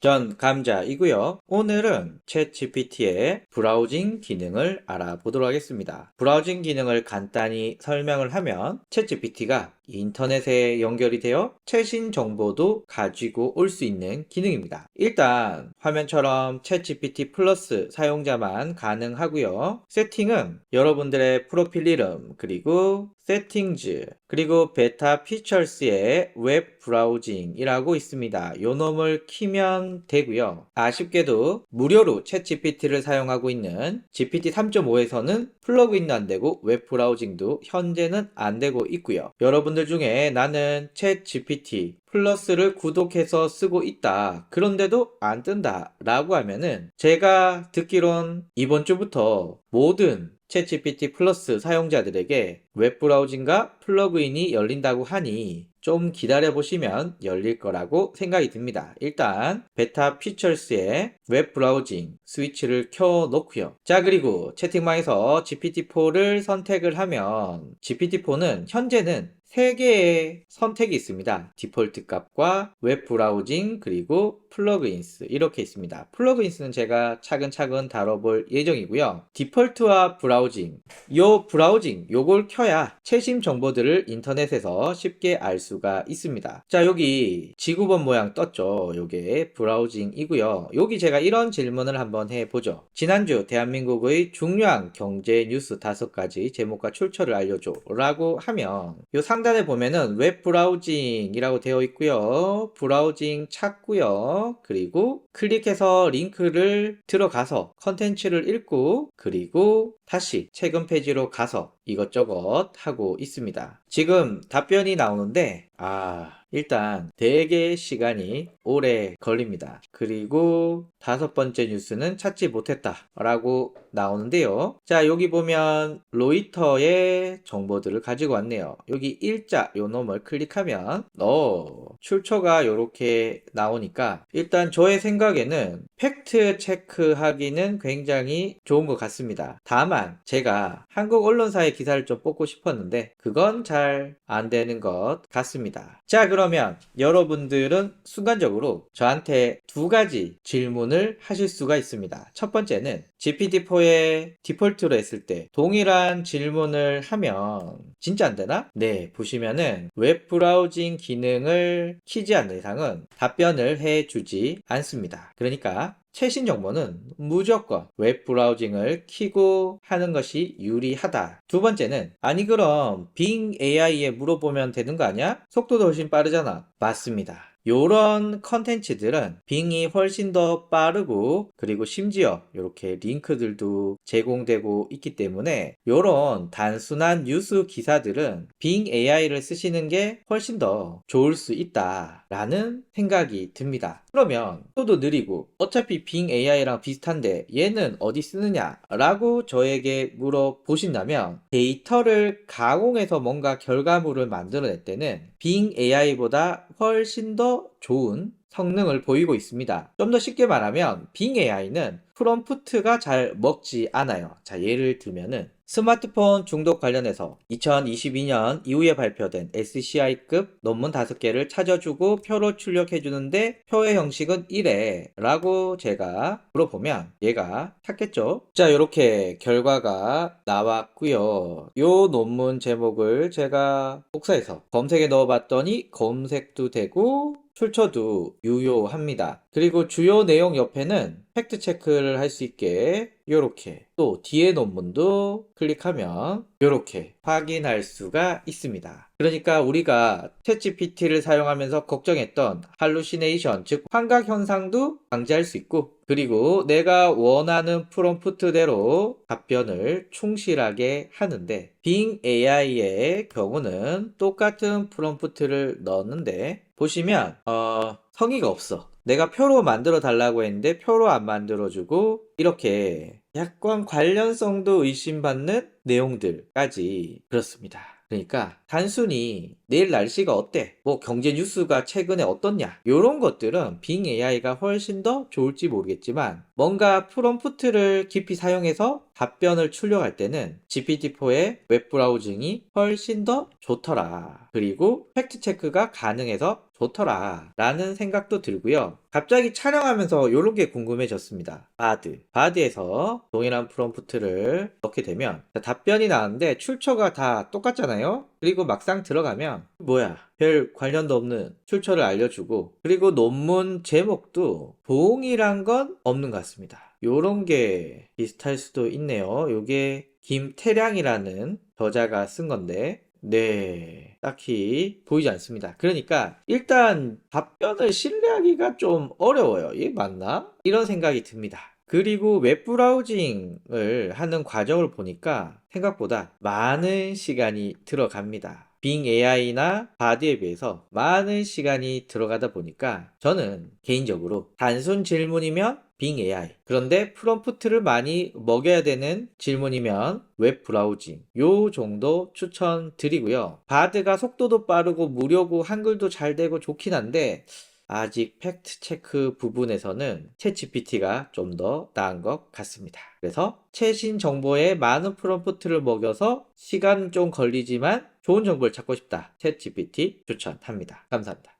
전 감자이고요. 오늘은 챗 GPT의 브라우징 기능을 알아보도록 하겠습니다. 브라우징 기능을 간단히 설명을 하면 챗 GPT가 인터넷에 연결이 되어 최신 정보도 가지고 올 수 있는 기능입니다. 일단 화면처럼 챗 GPT 플러스 사용자만 가능하고요. 세팅은 여러분들의 프로필 이름 그리고 세팅즈 그리고 베타 피처스의 웹 브라우징이라고 있습니다. 요 놈을 키면 되고요. 아쉽게도 무료로 챗 GPT를 사용하고 있는 GPT 3.5에서는 플러그인도 안 되고 웹 브라우징도 현재는 안 되고 있고요. 여러분들 중에 나는 챗 GPT 플러스를 구독해서 쓰고 있다. 그런데도 안 뜬다. 라고 하면은 제가 듣기론 이번 주부터 모든 챗GPT 플러스 사용자들에게 웹브라우징과 플러그인이 열린다고 하니 좀 기다려 보시면 열릴 거라고 생각이 듭니다. 일단 베타 피처스의 웹 브라우징 스위치를 켜 놓고요. 자, 그리고 채팅방에서 GPT-4를 선택을 하면 GPT-4는 현재는 세 개의 선택이 있습니다. 디폴트 값과 웹 브라우징 그리고 플러그인스 이렇게 있습니다. 플러그인스는 제가 차근차근 다뤄볼 예정이고요. 디폴트와 브라우징 요 브라우징 요걸 켜야 최신 정보들을 인터넷에서 쉽게 알 수가 있습니다. 자 여기 지구본 모양 떴죠. 요게 브라우징이고요. 여기 제가 이런 질문을 한번 해보죠. 지난주 대한민국의 중요한 경제 뉴스 다섯 가지 제목과 출처를 알려줘 라고 하면 요 상단에 보면은 웹 브라우징이라고 되어 있고요. 브라우징 찾고요. 그리고 클릭해서 링크를 들어가서 컨텐츠를 읽고 그리고 다시 최근 페이지로 가서 이것저것 하고 있습니다. 지금 답변이 나오는데 아 일단 되게 시간이 오래 걸립니다. 그리고 다섯 번째 뉴스는 찾지 못했다 라고 나오는데요. 자 여기 보면 로이터의 정보들을 가지고 왔네요. 여기 일자 요 놈을 클릭하면 어 출처가 이렇게 나오니까 일단 저의 생각에는 팩트 체크하기는 굉장히 좋은 것 같습니다. 다만 제가 한국 언론사의 기사를 좀 뽑고 싶었는데 그건 잘 안 되는 것 같습니다. 자 그 러면 여러분들은 순간적으로 저한테 두 가지 질문을 하실 수가 있습니다. 첫 번째는 GPT-4에 디폴트로 했을 때 동일한 질문을 하면 진짜 안 되나? 네, 보시면은 웹 브라우징 기능을 키지 않는 이상은 답변을 해 주지 않습니다. 그러니까 최신 정보는 무조건 웹 브라우징을 키고 하는 것이 유리하다. 두 번째는 아니 그럼 빙 AI에 물어보면 되는 거 아니야? 속도도 훨씬 빠르잖아. 맞습니다. 요런 컨텐츠들은 빙이 훨씬 더 빠르고 그리고 심지어 이렇게 링크들도 제공되고 있기 때문에 요런 단순한 뉴스 기사들은 빙 AI를 쓰시는 게 훨씬 더 좋을 수 있다 라는 생각이 듭니다. 그러면 속도 느리고 어차피 빙 AI랑 비슷한데 얘는 어디 쓰느냐 라고 저에게 물어보신다면 데이터를 가공해서 뭔가 결과물을 만들어낼 때는 빙 AI보다 훨씬 더 좋은 성능을 보이고 있습니다. 좀 더 쉽게 말하면 빙 AI는 프롬프트가 잘 먹지 않아요. 자, 예를 들면은 스마트폰 중독 관련해서 2022년 이후에 발표된 SCI급 논문 5개를 찾아주고 표로 출력해주는데 표의 형식은 이래 라고 제가 물어보면 얘가 찾겠죠. 자 이렇게 결과가 나왔고요. 요 논문 제목을 제가 복사해서 검색에 넣어봤더니 검색도 되고 출처도 유효합니다. 그리고 주요 내용 옆에는 팩트 체크를 할 수 있게 이렇게 또 뒤에 논문도 클릭하면 이렇게 확인할 수가 있습니다. 그러니까 우리가 챗GPT를 사용하면서 걱정했던 할루시네이션 즉 환각 현상도 방지할 수 있고 그리고 내가 원하는 프롬프트대로 답변을 충실하게 하는데 빙 AI의 경우는 똑같은 프롬프트를 넣었는데 보시면 어, 성의가 없어. 내가 표로 만들어 달라고 했는데 표로 안 만들어주고 이렇게 약간 관련성도 의심받는 내용들까지 그렇습니다. 그러니까 단순히 내일 날씨가 어때? 뭐 경제 뉴스가 최근에 어떻냐? 이런 것들은 빙 AI가 훨씬 더 좋을지 모르겠지만 뭔가 프롬프트를 깊이 사용해서 답변을 출력할 때는 GPT-4의 웹 브라우징이 훨씬 더 좋더라. 그리고 팩트 체크가 가능해서 좋더라. 라는 생각도 들고요. 갑자기 촬영하면서 이런 게 궁금해졌습니다. 바드. 바드에서 동일한 프롬프트를 넣게 되면 답변이 나왔는데 출처가 다 똑같잖아요? 그리고 막상 들어가면 뭐야 별 관련도 없는 출처를 알려주고 그리고 논문 제목도 동일한 건 없는 것 같습니다. 요런 게 비슷할 수도 있네요. 요게 김태량이라는 저자가 쓴 건데 네, 딱히 보이지 않습니다. 그러니까 일단 답변을 신뢰하기가 좀 어려워요. 이게 맞나? 이런 생각이 듭니다. 그리고 웹 브라우징을 하는 과정을 보니까 생각보다 많은 시간이 들어갑니다. 빙 AI나 바디에 비해서 많은 시간이 들어가다 보니까 저는 개인적으로 단순 질문이면 빙 AI. 그런데 프롬프트를 많이 먹여야 되는 질문이면 웹 브라우징. 요 정도 추천드리고요. 바드가 속도도 빠르고 무료고 한글도 잘 되고 좋긴 한데 아직 팩트 체크 부분에서는 챗 GPT가 좀 더 나은 것 같습니다. 그래서 최신 정보에 많은 프롬프트를 먹여서 시간 좀 걸리지만 좋은 정보를 찾고 싶다. 챗 GPT 추천합니다. 감사합니다.